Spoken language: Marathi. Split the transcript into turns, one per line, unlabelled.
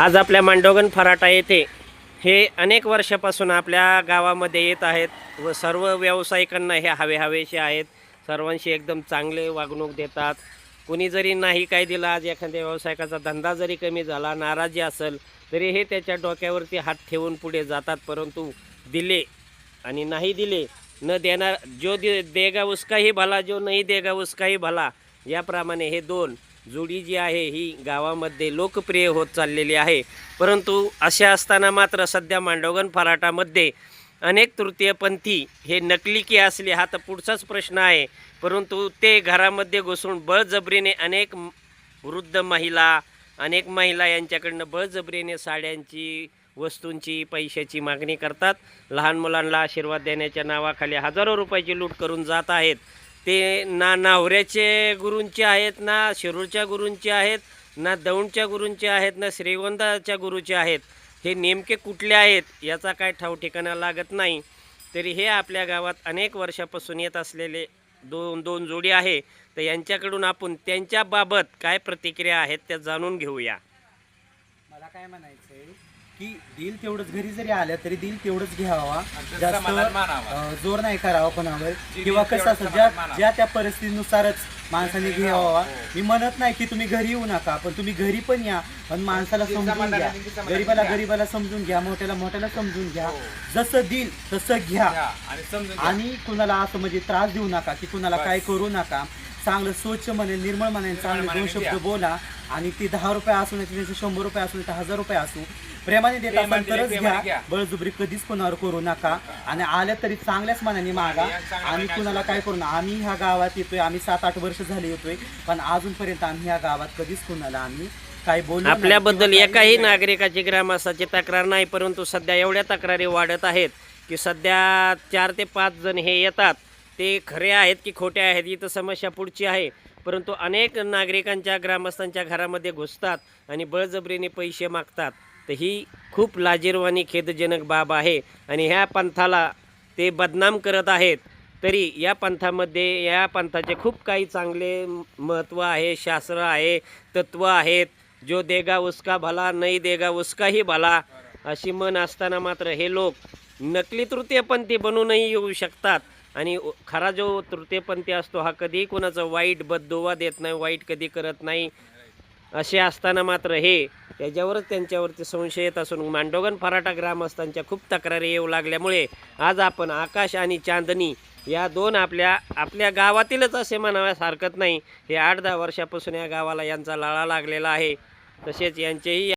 आज आपल्या मांडोगन फराटा येथे हे अनेक वर्षापासून आपल्या गावामध्ये येत आहेत व सर्व व्यावसायिकांना हे हवे हवेसे आहेत. सर्वांशी एकदम चांगले वागणूक देतात. कुणी जरी नाही काय दिलं आज एखाद्या व्यावसायिकाचा धंदा जरी कमी झाला नाराजी असेल तरी हे त्याच्या डोक्यावरती हात ठेवून पुढे जातात. परंतु दिले आणि नाही दिले न देणार जो दे देगा उसकाही भला जो नाही देगा उसकाही भला याप्रमाणे हे दोन जोडी जी आहे ही गावामध्ये लोकप्रिय होत चाललेली आहे. परंतु असे असताना मात्र सध्या मांडवगण फराटामध्ये अनेक तृतीयपंथी हे नकली की असले हा तर पुढचाच प्रश्न आहे. परंतु ते घरामध्ये घुसून बळजबरीने अनेक वृद्ध महिला अनेक महिला यांच्याकडनं बळजबरीने साड्यांची वस्तूंची पैशाची मागणी करतात. लहान मुलांना आशीर्वाद देण्याच्या नावाखाली हजारो रुपयाची लूट करून जात आहेत. ते ना नावऱ्याचे गुरूंचे आहेत ना शिरूरच्या गुरूंचे आहेत ना दौंडच्या गुरूंचे आहेत ना श्रीगोंदाच्या गुरूचे आहेत. हे नेमके कुठले आहेत याचा काय ठाव ठिकाणा लागत नाही. तरी हे आपल्या गावात अनेक वर्षापासून येत असलेले दोन दोन जोडी आहे. तर यांच्याकडून आपण त्यांच्याबाबत काय प्रतिक्रिया आहेत त्या जाणून घेऊया.
मला काय म्हणायचं आहे की दिल तेवढंच घरी जरी आलं तरी दिल तेवढंच घ्यावा जास्त. अं, जोर नाही करावा कोणावर किंवा कसं
तेवढं
असं
समाधान
ज्या. ज्या त्या परिस्थितीनुसारच माणसाने
हो,
घ्यावा
हो.
मी म्हणत नाही की तुम्ही घरी येऊ नका पण तुम्ही घरी पण या पण माणसाला
जी
समजून घ्या गरीबाला. गरीबाला समजून घ्या मोठ्याला मोठ्याला समजून घ्या
हो.
जसं दिल तसं घ्या
आणि समजून घ्या.
आणि कुणाला असं म्हणजे त्रास देऊ नका की कुणाला. काय करू नका चांगलं स्वच्छ म्हणे निर्मळ म्हणे चांगले दोन शब्द
द्या.
बोला. आणि ती दहा रुपये असू नाही त्यांचे शंभर रुपये असू नाही तर हजार रुपये असू. प्रेमाने देत असाल तरच घ्या. बळजुबरी कधीच कोणावर करू नका. आणि आल्या तरी चांगल्याच मनाने मागा.
आणि
कुणाला काय करू नका आम्ही ह्या गावात येतोय आम्ही सात आठ वर्ष झाले येतोय पण अजूनपर्यंत आम्ही ह्या गावात कधीच कुणाला आम्ही काय बोलू
आपल्याबद्दल एकाही
काही-
नागरिकाची ग्रामस्थाची तक्रार नाही परंतु सध्या एवढ्या तक्रारी वाढत आहेत की सध्या चार ते पाच जण हे येतात. ते खरे आहेत की खोटे आहेत ही तर समस्या पुढची आहे. परंतु अनेक नागरिकांच्या ग्रामस्थांच्या घरामध्ये घुसतात आणि बळजबरीने पैसे मागतात. तर ही खूप लाजीरवाणी खेदजनक बाब आहे आणि ह्या पंथाला ते बदनाम करत आहेत. तरी या पंथामध्ये या पंथाचे खूप काही चांगले महत्त्व आहे शास्त्र आहे तत्त्व आहेत. जो देगा उसका भला नाही देगा उसकाही भला अशी मन असताना मात्र हे लोक नकली तृतीयपंथी बनूनही येऊ शकतात. आणि खरा जो तृतीयपंथी असतो हा कधीही कोणाचा वाईट बददोवा देत नाही वाईट कधी करत नाही असे असताना मात्र हे त्याच्यावरच त्यांच्यावरती संशय येत असून मांडोगन फराटा ग्रामस्थांच्या खूप तक्रारी येऊ लागल्यामुळे आज आपण आकाश आणि चांदणी या दोन आपल्या आपल्या गावातीलच असे म्हणाव्यास हरकत नाही. हे आठ दहा वर्षापासून या गावाला यांचा लाळा लागलेला आहे. तसेच यांचेही